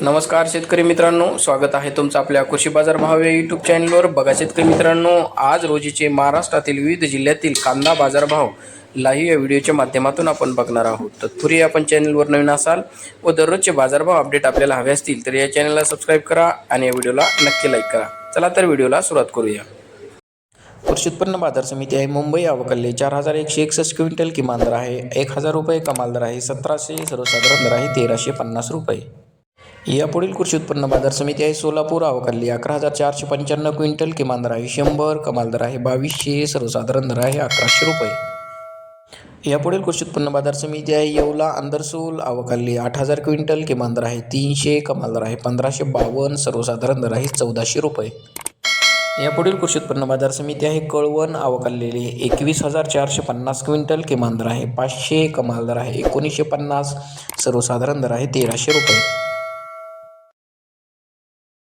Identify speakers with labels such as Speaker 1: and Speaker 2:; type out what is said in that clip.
Speaker 1: नमस्कार शेतकरी मित्रांनो स्वागत आहे तुमचं आपल्या कृषी बाजार भाव या यूट्यूब चॅनलवर बघा शेतकरी मित्रांनो आज रोजीचे महाराष्ट्रातील विविध जिल्ह्यातील कांदा बाजारभाव लाईव्ह या व्हिडिओच्या माध्यमातून आपण बघणार आहोत. तत्पूर्वी आपण चॅनलवर नवीन असाल व दररोजचे बाजारभाव अपडेट आपल्याला हवे असतील तर या चॅनलला सबस्क्राईब करा आणि या व्हिडिओला नक्की लाईक करा. चला तर व्हिडिओला सुरुवात करूया. कृषी उत्पन्न बाजार समिती आहे. मुंबई अवकल्ले चार हजार एकशे एकसष्ट क्विंटल किमान दर आहे. एक हजार रुपये कमाल दर आहे. सतराशे सर्वसाधारण दर आहे. तेराशे पन्नास रुपये. यापुढील कृषी उत्पन्न बाजार समिती आहे सोलापूर अवकल्ली अकरा हजार चारशे पंच्याण्णव क्विंटल किमान दर आहे शंभर कमाल दर आहे बावीसशे सर्वसाधारण दर आहे अकराशे रुपये. यापुढील कृषी उत्पन्न बाजार समिती आहे येवला अंदरसूल अवकल्ली आठ हजार क्विंटल किमान दर आहे तीनशे कमाल दर आहे पंधराशे बावन्न सर्वसाधारण दर आहे चौदाशे रुपये. यापुढील कृषी उत्पन्न बाजार समिती आहे कळवण अवकाललेली एकवीस हजार चारशे पन्नास क्विंटल किमान दर आहे पाचशे कमाल दर आहे एकोणीसशे पन्नास सर्वसाधारण दर आहे तेराशे रुपये.